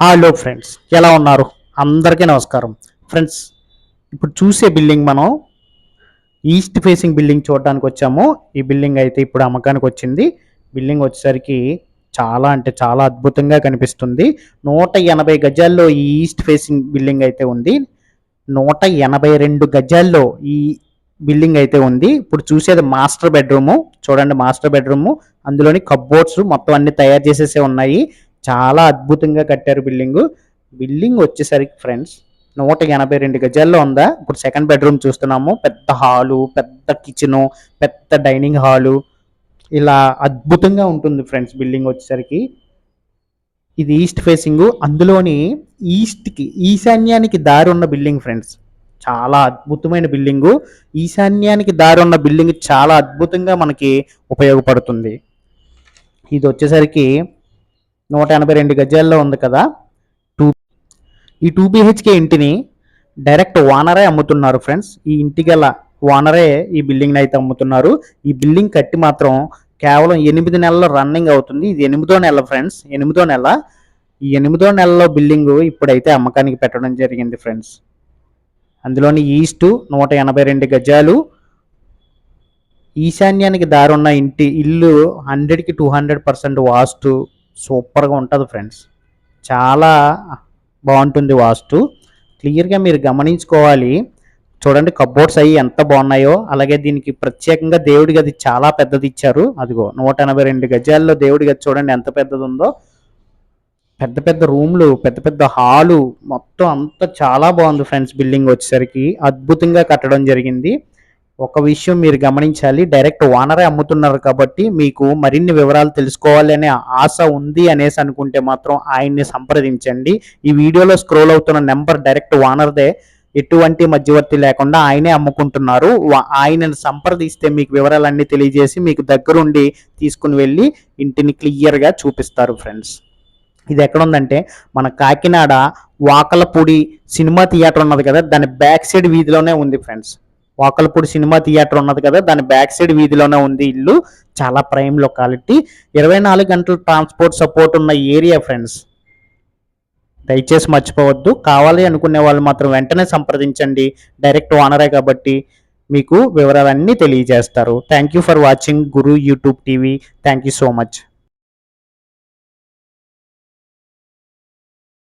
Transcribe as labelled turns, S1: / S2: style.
S1: Hello friends ఎలా ఉన్నారు? అందరికీ నమస్కారం. ఫ్రెండ్స్ ఇప్పుడు చూసే బిల్డింగ్ మనం ఈస్ట్ ఫేసింగ్ బిల్డింగ్ చూడడానికి వచ్చాము. ఈ బిల్డింగ్ అయితే ఇప్పుడు అమ్మకానికి వచ్చింది. బిల్డింగ్ వచ్చేసరికి చాలా అంటే చాలా అద్భుతంగా కనిపిస్తుంది. నూట ఎనభై గజాల్లో ఈ ఈస్ట్ ఫేసింగ్ బిల్డింగ్ అయితే ఉంది. నూట ఎనభై రెండు గజాల్లో ఈ బిల్డింగ్ అయితే ఉంది. ఇప్పుడు చూసేది మాస్టర్ బెడ్రూము చూడండి మాస్టర్ బెడ్రూము అందులోని కబ్బోర్డ్స్ మొత్తం అన్ని తయారు చేసేసే ఉన్నాయి. చాలా అద్భుతంగా కట్టారు బిల్డింగ్. బిల్డింగ్ వచ్చేసరికి ఫ్రెండ్స్ నూట ఎనభై రెండు గజాల్లో ఉందా? ఇప్పుడు సెకండ్ బెడ్రూమ్ చూస్తున్నాము. పెద్ద హాలు పెద్ద కిచెను పెద్ద డైనింగ్ హాలు. ఇలా అద్భుతంగా ఉంటుంది ఫ్రెండ్స్ బిల్డింగ్ వచ్చేసరికి. ఇది ఈస్ట్ ఫేసింగ్. అందులోని ఈస్ట్కి ఈశాన్యానికి దారి ఉన్న బిల్డింగ్ ఫ్రెండ్స్. చాలా అద్భుతమైన బిల్డింగు. ఈశాన్యానికి దారి ఉన్న బిల్డింగ్ చాలా అద్భుతంగా మనకి ఉపయోగపడుతుంది. ఇది వచ్చేసరికి నూట ఎనభై రెండు గజాల్లో ఉంది కదా. టూ ఈ టూ బిహెచ్కే ఇంటిని డైరెక్ట్ ఓనరే అమ్ముతున్నారు ఫ్రెండ్స్. ఈ ఇంటి గల ఓనరే ఈ బిల్డింగ్ని అయితే అమ్ముతున్నారు. ఈ బిల్డింగ్ కట్టి మాత్రం కేవలం ఎనిమిది నెలల్లో రన్నింగ్ అవుతుంది. ఇది ఎనిమిదో నెల ఫ్రెండ్స్ ఎనిమిదో నెల. ఈ ఎనిమిదో నెలలో బిల్డింగ్ ఇప్పుడైతే అమ్మకానికి పెట్టడం జరిగింది ఫ్రెండ్స్. అందులోని ఈస్ట్ నూట ఎనభై రెండు గజాలు. ఈశాన్యానికి దారున్న ఇంటి ఇల్లు హండ్రెడ్కి టూ హండ్రెడ్ పర్సెంట్ వాస్తు. సూపర్గా ఉంటుంది ఫ్రెండ్స్. చాలా బాగుంటుంది వాస్తు. క్లియర్గా మీరు గమనించుకోవాలి. చూడండి కబోర్డ్స్ అవి ఎంత బాగున్నాయో అలాగే దీనికి ప్రత్యేకంగా దేవుడి గది చాలా పెద్దది ఇచ్చారు. అదిగో నూట ఎనభై రెండు గజాల్లో దేవుడి గది చూడండి ఎంత పెద్దది ఉందో పెద్ద పెద్ద రూమ్లు పెద్ద పెద్ద హాలు మొత్తం అంతా చాలా బాగుంది ఫ్రెండ్స్ బిల్డింగ్ వచ్చేసరికి. అద్భుతంగా కట్టడం జరిగింది. ఒక విషయం మీరు గమనించాలి. డైరెక్ట్ ఓనరే అమ్ముతున్నారు కాబట్టి మీకు మరిన్ని వివరాలు తెలుసుకోవాలి అనే ఆశ ఉంది అనేసి అనుకుంటే మాత్రం ఆయన్ని సంప్రదించండి. ఈ వీడియోలో స్క్రోల్ అవుతున్న నెంబర్ డైరెక్ట్ ఓనర్దే. ఎటువంటి మధ్యవర్తి లేకుండా ఆయనే అమ్ముకుంటున్నారు. ఆయనను సంప్రదిస్తే మీకు వివరాలన్నీ తెలియజేసి మీకు దగ్గరుండి తీసుకుని వెళ్ళి ఇంటిని క్లియర్గా చూపిస్తారు ఫ్రెండ్స్. ఇది ఎక్కడుందంటే మన కాకినాడ వాకలపూడి సినిమా థియేటర్ ఉన్నది కదా దాని బ్యాక్ సైడ్ వీధిలోనే ఉంది ఫ్రెండ్స్. వాకలపూడి సినిమా థియేటర్ ఉన్నది కదా దాని బ్యాక్ సైడ్ వీధిలోనే ఉంది ఇల్లు. చాలా ప్రైమ్ లొకాలిటీ ఇరవై నాలుగు గంటల ట్రాన్స్పోర్ట్ సపోర్ట్ ఉన్న ఏరియా ఫ్రెండ్స్ దయచేసి మర్చిపోవద్దు. కావాలి అనుకునే వాళ్ళు మాత్రం వెంటనే సంప్రదించండి. డైరెక్ట్ ఓనరే కాబట్టి మీకు వివరాలన్నీ తెలియజేస్తారు. Thank you for watching Guru YouTube TV thank you so much